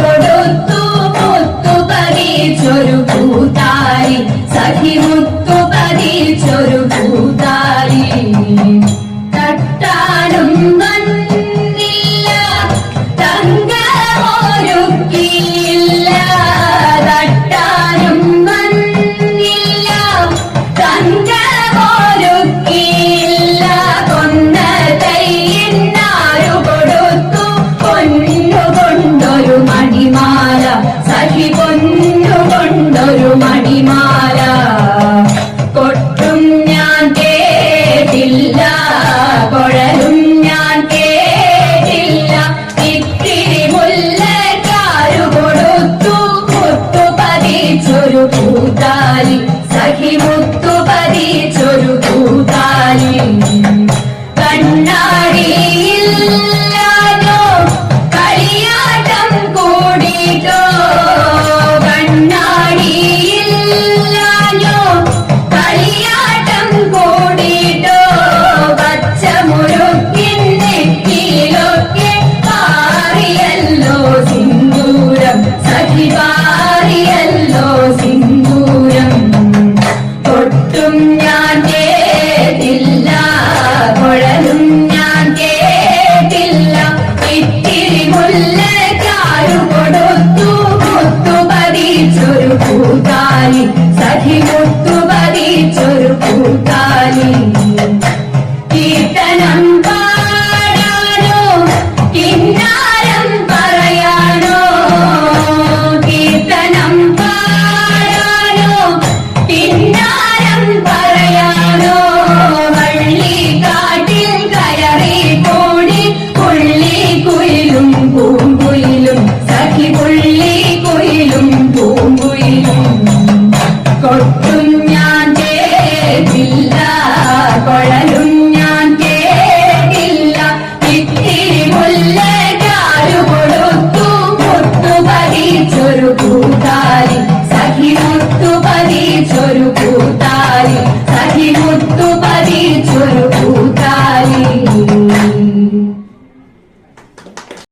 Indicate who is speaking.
Speaker 1: കൊടുത്തു മുത്തു പതിച്ചൊരു പൂതാരി സഖി പൂതാലി സഖി മുത്തു പതിച്ചൊരു പൂതാലി കീർത്തനം പാടാനോ കിന്നാരം പറയാനോ കീർത്തനം പാടാനോ കിന്നാരം പറയാനോ വള്ളിക്കാട്ടിൽ കയറി കുയിലും കുയിലും பழகு